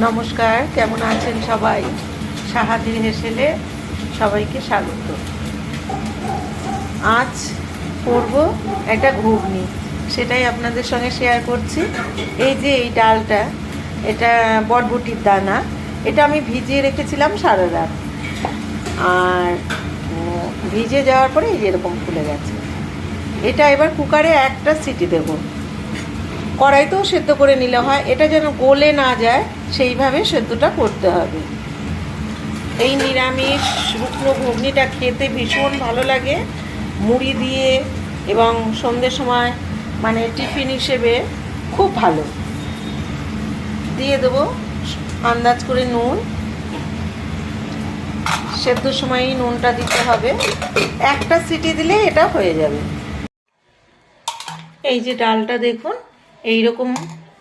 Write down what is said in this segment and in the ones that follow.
নমস্কার, কেমন আছেন সবাই? সাহাদির হেসেলে সবাইকে স্বাগত। আজ করব একটা ঘুগনি, সেটাই আপনাদের সঙ্গে শেয়ার করছি। এই যে এই ডালটা, এটা বটবটির দানা, এটা আমি ভিজিয়ে রেখেছিলাম সারা রাত। আর ভিজে যাওয়ার পরে এই যে এরকম ফুলে গেছে। এটা এবার কুকারে একটা সিটি দেবো। কড়াইতেও সেদ্ধ করে নিলে হয়, এটা যেন গলে না যায়, সেইভাবে সেদ্ধটা করতে হবে। এই নিরামিষ শুকনো ঘুগনিটা খেতে ভীষণ ভালো লাগে। মুড়ি দিয়ে এবং সন্ধ্যের সময় মানে টিফিন হিসেবে খুব ভালো। দিয়ে দেবো আন্দাজ করে নুন। সেদ্ধর সময়ই নুনটা দিতে হবে। একটা সিটি দিলে এটা হয়ে যাবে। এই যে ডালটা দেখুন এই রকম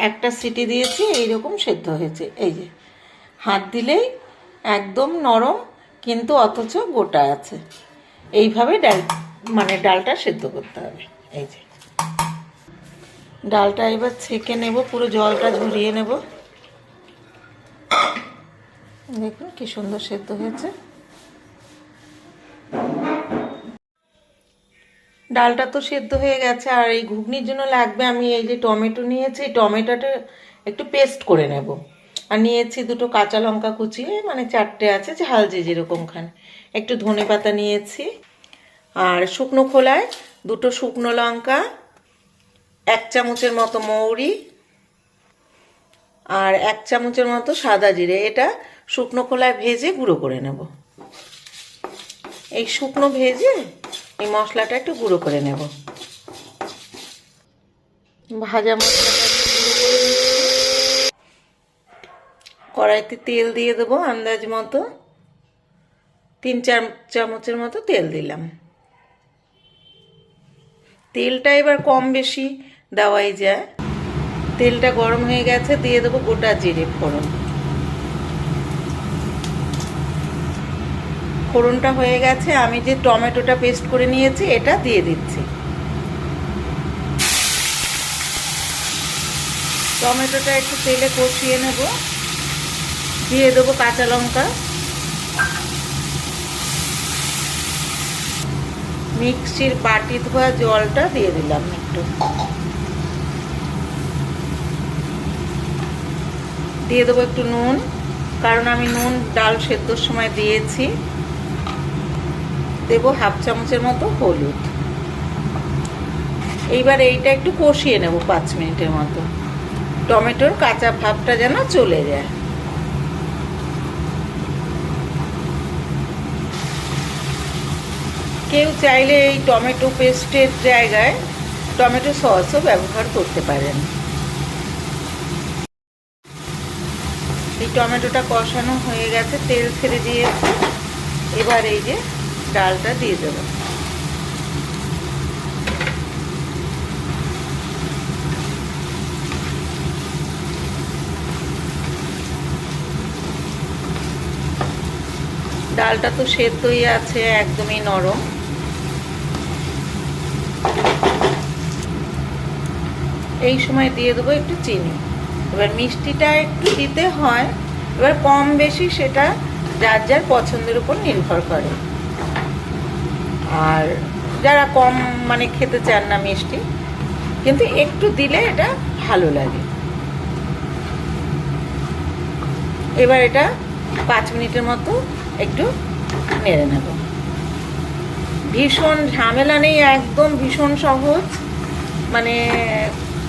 একটা সিটি দিয়েছি এই রকম সেদ্ধ হয়েছে। এই যে, হাত দিলেই একদম নরম, কিন্তু অথচ গোটা আছে। এইভাবে ডাল মানে ডালটা সেদ্ধ করতে হবে। এই যে, ডালটা এবার ছেঁকে নেব, পুরো জলটা ঝরিয়ে নেব। দেখুন কি সুন্দর সেদ্ধ হয়েছে। ডালটা তো সেদ্ধ হয়ে গেছে, আর এই ঘুগনির জন্য লাগবে আমি এই যে টমেটো নিয়েছি, টমেটোটা একটু পেস্ট করে নেব। আর নিয়েছি দুটো কাঁচা লঙ্কা কুচিয়ে মানে চারটে আছে ঝাল যে যেরকম খান। একটু ধনে পাতা নিয়েছি, আর শুকনো খোলায় দুটো শুকনো লঙ্কা, এক চামচের মতো মৌরি, আর এক চামচের মতো সাদা জিরে, এটা শুকনো খোলায় ভেজে গুঁড়ো করে নেব। এই শুকনো ভেজে এই মশলাটা একটু গুঁড়ো করে নেব। ভাজা মশলাটা নিচ্ছি। কড়াইতে তেল দিয়ে দেবো আন্দাজ মতো। তিন চার চামচের মতো তেল দিলাম। তেলটা এবার কম বেশি দেওয়াই যায়। তেলটা গরম হয়ে গেছে দিয়ে দেবো গোটা জিরে ফোড়ন। ফোড়নটা হয়ে গেছে, আমি যে টমেটোটা পেস্ট করে নিয়েছি, এটা দিয়ে দিচ্ছি। টমেটোটা একটু তেলে কষিয়ে নেব। দিয়ে দেবো কাঁচা লঙ্কা। মিক্সির বাটি ধোয়া জলটা দিয়ে দিলাম একটু। দিয়ে দেবো একটু নুন, কারণ আমি নুন ডাল সেদ্ধর সময় দিয়েছি। দেবো হাফ চামচের মতো হলুদ। এইবার এইটা একটু কষিয়ে নেব পাঁচ মিনিটের মতো। টমেটোর কাঁচা ভাবটা যেন চলে যায়। কেউ চাইলে এই টমেটো পেস্টের জায়গায় টমেটো সসও ব্যবহার করতে পারেন। এই টমেটোটা কষানো হয়ে গেছে, তেল ছেড়ে দিয়েছে। এবার এই যে ডালটা দিয়ে দেব। ডালটা তো সেদ্ধই আছে, একদমই নরম। এই সময় দিয়ে দেবো একটু চিনি। এবার মিষ্টিটা একটু দিতে হয়, এবার কম বেশি সেটা যার যার পছন্দের উপর নির্ভর করে। আর যারা কম মানে খেতে চান না মিষ্টি, কিন্তু একটু দিলে এটা ভালো লাগে। এবার এটা পাঁচ মিনিটের মতো একটু নেড়ে নেব। ভীষণ ঝামেলা নেই, একদম ভীষণ সহজ মানে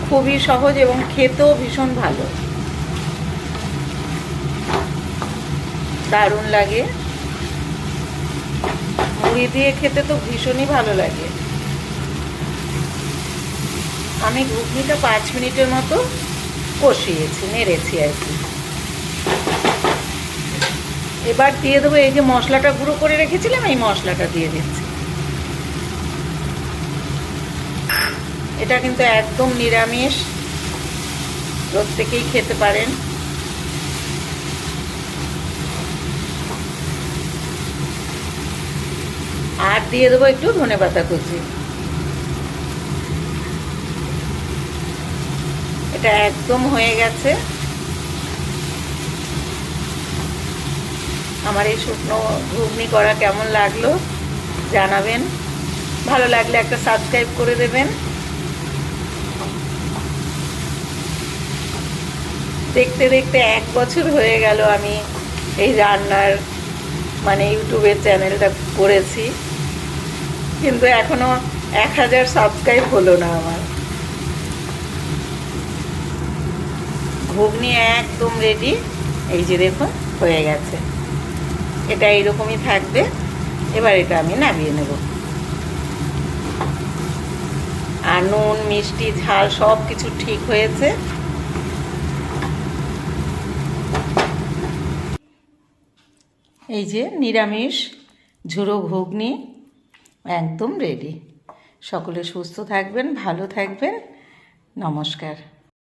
খুবই সহজ এবং খেতেও ভীষণ ভালো। দারুণ লাগে। মুড়ি দিয়ে খেতে তো ভীষণই ভালো লাগে। আমি ঘুগনিটা পাঁচ মিনিটের মতো কষিয়েছি, নেড়েছি আর কি। এবার দিয়ে দেবো এই যে মশলাটা গুঁড়ো করে রেখেছিলাম, এই মশলাটা দিয়ে দিচ্ছি। এটা কিন্তু একদম নিরামিষ। প্রত্যেকেই খেতে পারেন। আর দিয়ে দেবো একটু ধনে পাতা কুচি। এটা একদম হয়ে গেছে। আমার এই শুকনো ঘুগনি করা কেমন লাগল জানাবেন। ভালো লাগলে একটা সাবস্ক্রাইব করে দেবেন। দেখতে দেখতে এক বছর হয়ে গেল আমি এই রান্নার মানে ইউটিউবের চ্যানেলটা করেছি। কিন্তু এখনও এক হাজার সাবস্ক্রাইব হলো না আমার। ঘুগনি একদম রেডি এই যে দেখুন, হয়ে গেছে। এটা এইরকমই থাকবে। এবার এটা আমি নামিয়ে নেব। আর নুন, মিষ্টি, ঝাল সব কিছু ঠিক হয়েছে। এই যে নিরামিষ ঝুড়ো ঘুগনি একদম রেডি সকলে সুস্থ থাকবেন ভালো থাকবেন। নমস্কার।